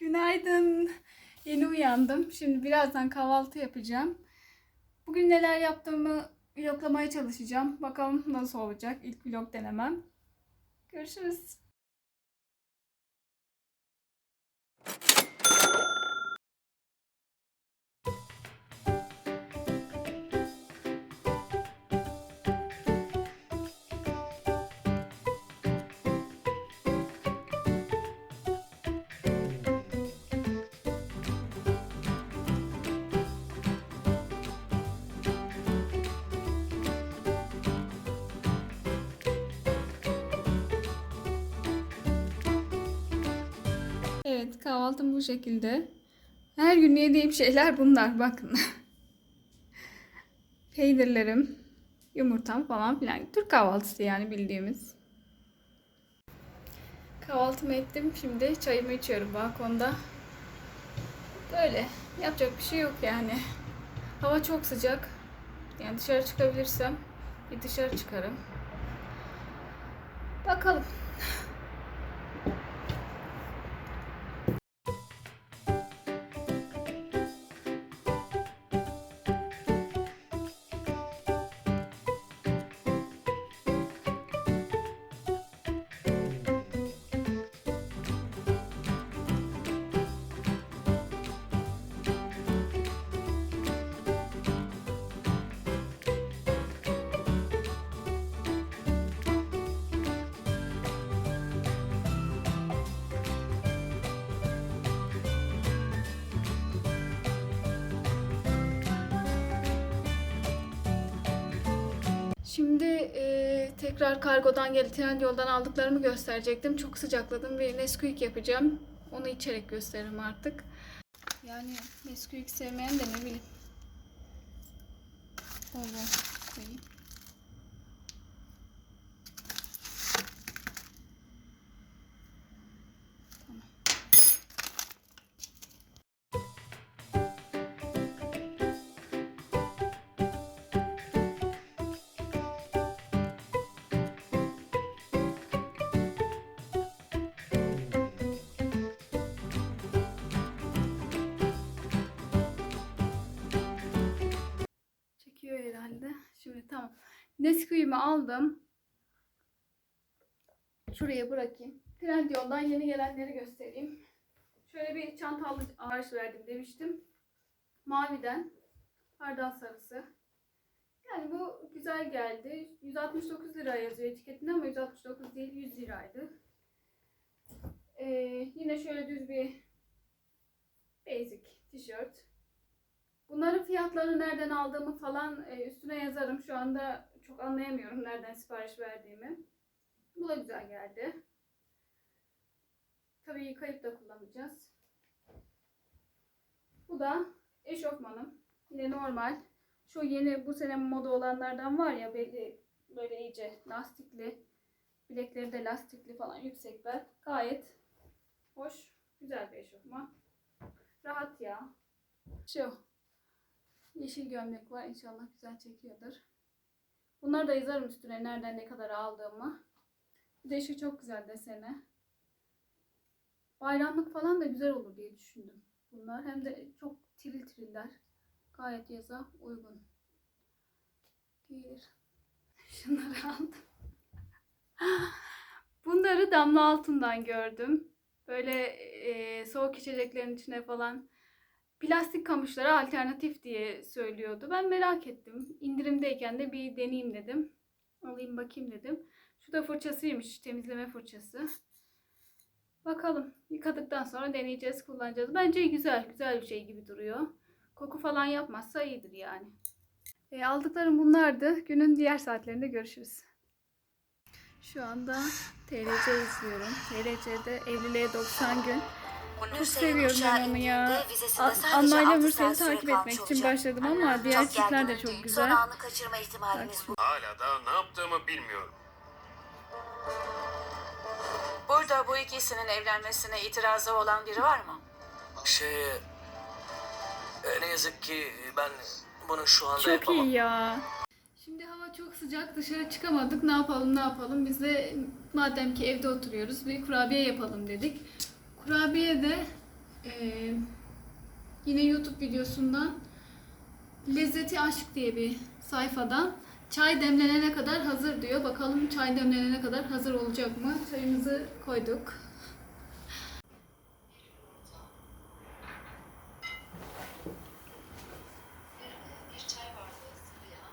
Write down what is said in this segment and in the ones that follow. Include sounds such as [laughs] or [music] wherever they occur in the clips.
Günaydın. Yeni uyandım. Şimdi birazdan kahvaltı yapacağım. Bugün neler yaptığımı vloglamaya çalışacağım. Bakalım nasıl olacak. İlk vlog denemem. Görüşürüz. Kahvaltım bu şekilde. Her gün yediğim şeyler bunlar bakın. [laughs] Peynirlerim, yumurtam falan filan. Türk kahvaltısı yani bildiğimiz. Kahvaltımı ettim. Şimdi çayımı içiyorum balkonda. Böyle. Yapacak bir şey yok yani. Hava çok sıcak. Yani dışarı çıkabilirsem bir dışarı çıkarım. Bakalım. Şimdi e, tekrar kargodan geldi. Trendyol'dan aldıklarımı gösterecektim. Çok sıcakladım ve Nesquik yapacağım. Onu içerek gösteririm artık. Yani Nesquik sevmeyen de ne bileyim. Bol koyayım. Nesquik'imi aldım. Şuraya bırakayım. Trendyol'dan yeni gelenleri göstereyim. Şöyle bir çanta al- ağaç verdim demiştim. Maviden. Hardal sarısı. Yani bu güzel geldi. 169 lira yazıyor etiketinde ama 169 değil 100 liraydı. Ee, yine şöyle düz bir basic tişört. Bunların fiyatlarını nereden aldığımı falan e, üstüne yazarım. Şu anda çok anlayamıyorum nereden sipariş verdiğimi. Bu da güzel geldi. Tabii yıkayıp da kullanacağız. Bu da eşofmanım. Yine normal. Şu yeni bu sene moda olanlardan var ya belli böyle iyice lastikli. Bilekleri de lastikli falan yüksek bel. Gayet hoş. Güzel bir eşofman. Rahat ya. Şu. Yeşil gömlek var. İnşallah güzel çekiyordur. Bunları da yazarım üstüne nereden ne kadar aldığımı. Bir de şu çok güzel desene. Bayramlık falan da güzel olur diye düşündüm. Bunlar hem de çok tiril tiriller. Gayet yaza uygun. Giyilir. [laughs] Şunları aldım. [laughs] Bunları damla altından gördüm. Böyle e, soğuk içeceklerin içine falan plastik kamışlara alternatif diye söylüyordu. Ben merak ettim. İndirimdeyken de bir deneyeyim dedim. Alayım bakayım dedim. Şu da fırçasıymış. Temizleme fırçası. Bakalım. Yıkadıktan sonra deneyeceğiz, kullanacağız. Bence güzel. Güzel bir şey gibi duruyor. Koku falan yapmazsa iyidir yani. E, aldıklarım bunlardı. Günün diğer saatlerinde görüşürüz. Şu anda TRC izliyorum. TRC'de evliliğe 90 gün. Çok seviyorum ben onu ya. A- Anna ile Mürsel'i takip etmek için başladım ama diğer çiftler de çok güzel. Son anı kaçırma ihtimalimiz bu. Hala da ne yaptığımı bilmiyorum. Burada bu ikisinin evlenmesine itirazı olan biri var mı? Şey... e, Ne yazık ki ben bunu şu anda Çok yapamam. iyi ya. Şimdi hava çok sıcak dışarı çıkamadık. Ne yapalım ne yapalım. Biz de madem ki evde oturuyoruz bir kurabiye yapalım dedik. Kurabiye de Ee, yine YouTube videosundan Lezzeti Aşk diye bir sayfadan çay demlenene kadar hazır diyor. Bakalım çay demlenene kadar hazır olacak mı? Çayımızı koyduk. bir çay bardağı sıvı yağ.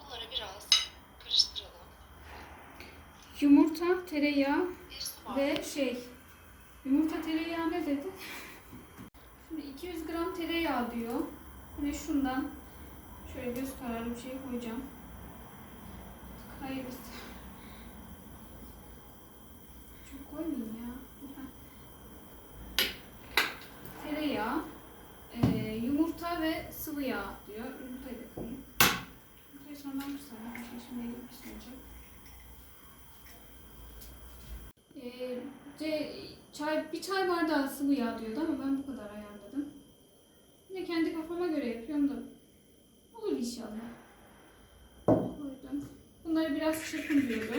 Bunları biraz karıştıralım. Yumurta, tereyağı Bir su bardağı ve şey yumurta tereyağı ne dedi? Şimdi 200 gram tereyağı diyor. Ve şundan şöyle bir şey koyacağım. Hayır. Çok koymayayım ya. Tereyağı, e, yumurta ve sıvı yağ diyor. Yumurtayı da koyayım. Yumurtayı sonradan şey şimdi pişirecek. Ee, ce, çay, bir çay bardağı sıvı yağ diyordu ama ben bu kadar ayarladım. Yine kendi kafama göre yapıyorum da olur inşallah. Koydum. Bunları biraz çırpın diyordu.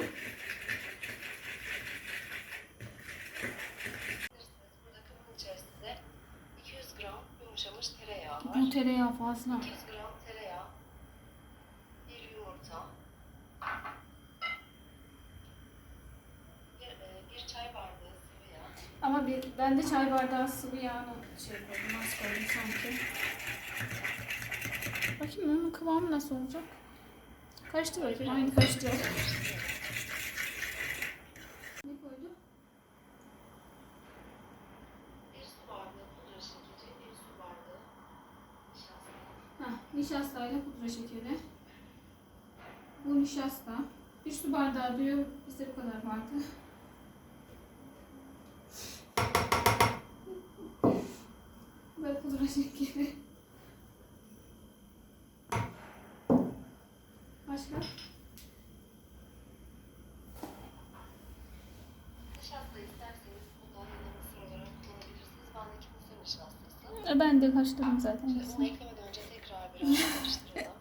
Burada kabın içerisinde 200 gram yumuşamış tereyağı var. Bu tereyağı fazla. 200 gram tereyağı, bir yumurta, bir, bir çay bardağı sıvı yağ, Ama bir, ben de çay bardağı sıvı yağını şey az koydum sanki. Bakayım onun kıvamı nasıl olacak? Karıştır bakayım, aynı karıştır. [laughs] Ne koydu? bir su bardağı pudra şekeri, bir su bardağı nişasta. Heh, nişastayla pudra şekeri. Bu nişasta. Bir su bardağı diyor, bizde bu kadar vardı. Ve pudra şekeri. Ben de karıştırdım zaten. Şimdi eklemeden önce tekrar biraz karıştıralım.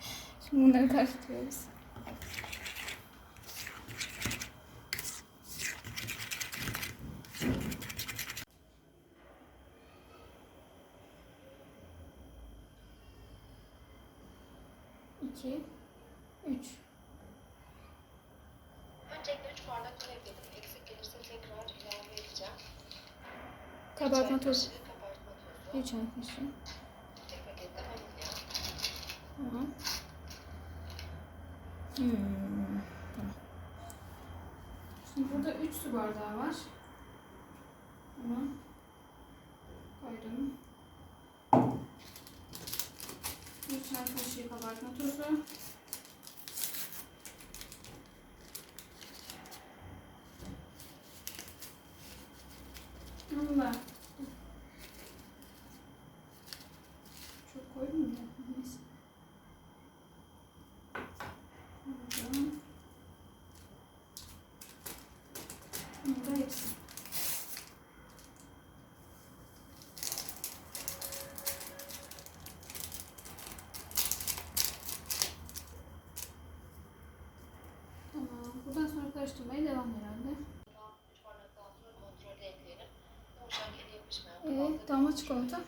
[laughs] Şimdi bunları karıştırıyoruz. İki, üç. Öncelikle 3 bardak un ekledim. Eksik gelirse tekrar ilave edeceğim. Kabartma tozu. Pakette vanilya. Tamam. Hmm, tamam. Şimdi burada 3 su bardağı var. Tamam. Koydum. Bir çay kaşığı kabartma tozu. Çok koydum ya. Neyse. Buradan. Bunu da hepsi. Tamam. Buradan sonra karıştırmaya devam herhalde. 3 bardaktan sonra kontrolde ekleyelim. Yumuşak eli yapışmayan Ee, damla çikolata?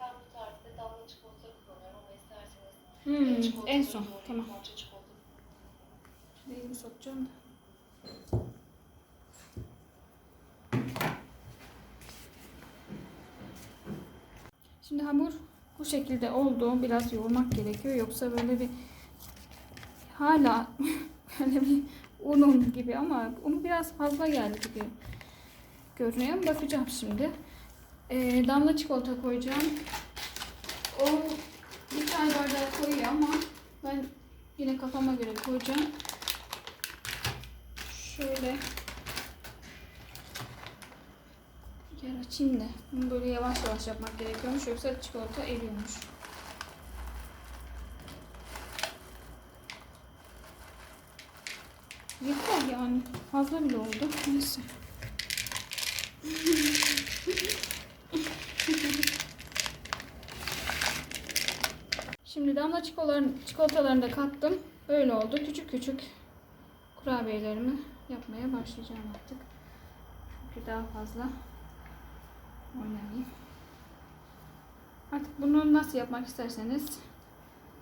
Ben bu tarifte damla çikolata kullanıyorum ama isterseniz Hmm, en son. Tamam. elimi sokacağım da. Şimdi hamur bu şekilde oldu. Biraz yoğurmak gerekiyor. Yoksa böyle bir hala [laughs] böyle bir unun gibi ama unu biraz fazla geldi gibi görünüyor. Bakacağım şimdi. Ee, damla çikolata koyacağım. O bir çay bardağı koyuyor ama ben yine kafama göre koyacağım. Şöyle yer açayım da. Bunu böyle yavaş yavaş yapmak gerekiyormuş. Yoksa çikolata eriyormuş. Yeter yani. Fazla bile oldu. Neyse. [laughs] Şimdi damla çikolatalarını, da kattım. Böyle oldu. Küçük küçük kurabiyelerimi yapmaya başlayacağım artık. Çünkü daha fazla oynamayayım. Artık bunu nasıl yapmak isterseniz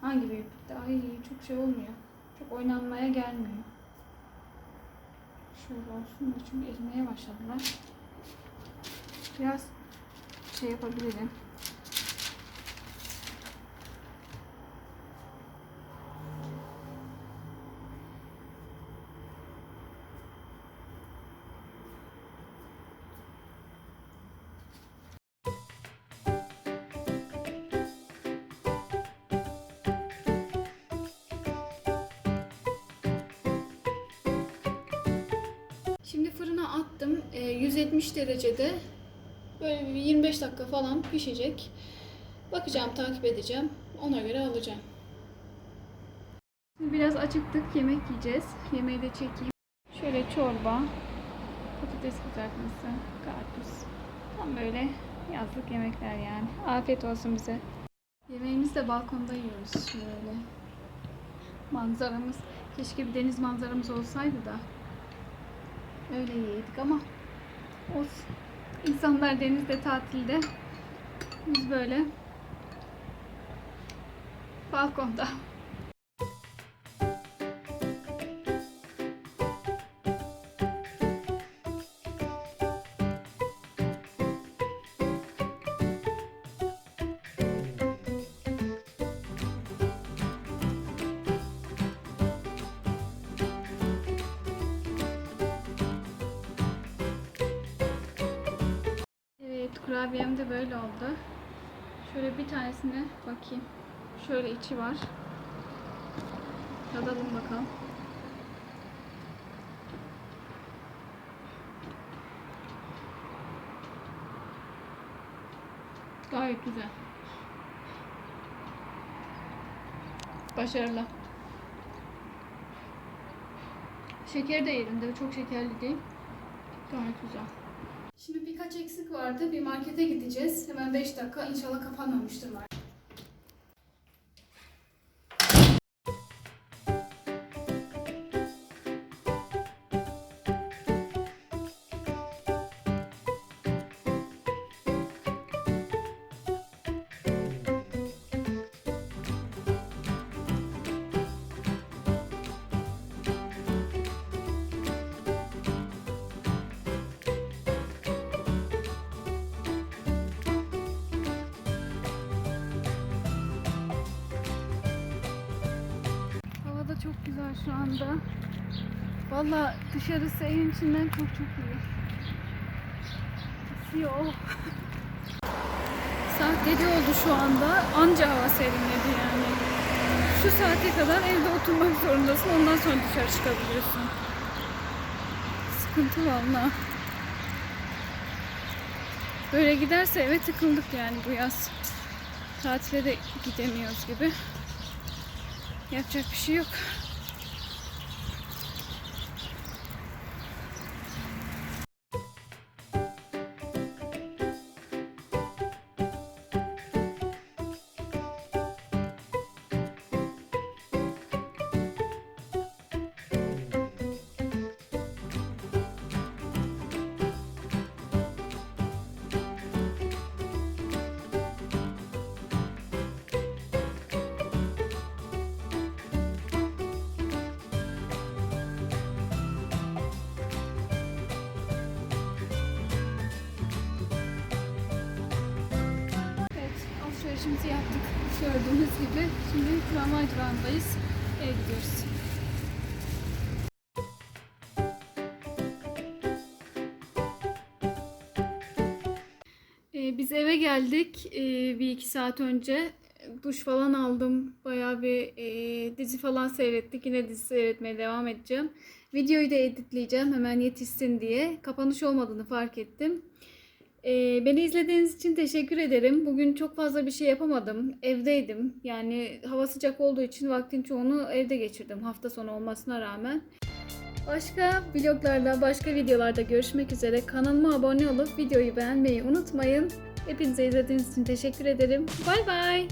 hangi büyüklükte ay çok şey olmuyor. Çok oynanmaya gelmiyor. Şöyle olsun da çünkü erimeye başladılar. Biraz şey yapabilirim. Attım. Ee, 170 derecede böyle bir 25 dakika falan pişecek. Bakacağım, takip edeceğim. Ona göre alacağım. Şimdi biraz acıktık. Yemek yiyeceğiz. Yemeği de çekeyim. Şöyle çorba, patates kızartması, karpuz. Tam böyle yazlık yemekler yani. Afiyet olsun bize. Yemeğimizi de balkonda yiyoruz şöyle. Manzaramız. Keşke bir deniz manzaramız olsaydı da Öyle yedik ama olsun. İnsanlar denizde tatilde. Biz böyle balkonda. Kurabiyem de böyle oldu. Şöyle bir tanesine bakayım. Şöyle içi var. Tadalım bakalım. Gayet güzel. Başarılı. Şeker de yerinde. Çok şekerli değil. Gayet güzel. Şimdi birkaç eksik vardı. Bir markete gideceğiz. Hemen 5 dakika. İnşallah kapanmamıştır market. Güzel şu anda. Valla dışarısı evin içinden çok çok iyi. Esiyor. Saat 7 oldu şu anda. Anca hava serinledi yani. Şu saate kadar evde oturmak zorundasın. Ondan sonra dışarı çıkabiliyorsun. Sıkıntı valla. Böyle giderse eve tıkıldık yani bu yaz. Tatile de gidemiyoruz gibi. Yapacak bir şey yok. Alışverişimizi yaptık. Gördüğünüz gibi. Şimdi tramvay durağındayız. Eve gidiyoruz. Ee, biz eve geldik ee, bir iki saat önce. Duş falan aldım. Bayağı bir ee, dizi falan seyrettik. Yine dizi seyretmeye devam edeceğim. Videoyu da editleyeceğim hemen yetişsin diye. Kapanış olmadığını fark ettim. Ee, beni izlediğiniz için teşekkür ederim. Bugün çok fazla bir şey yapamadım. Evdeydim. Yani hava sıcak olduğu için vaktin çoğunu evde geçirdim. Hafta sonu olmasına rağmen. Başka vloglarda, başka videolarda görüşmek üzere. Kanalıma abone olup videoyu beğenmeyi unutmayın. Hepinize izlediğiniz için teşekkür ederim. Bay bay.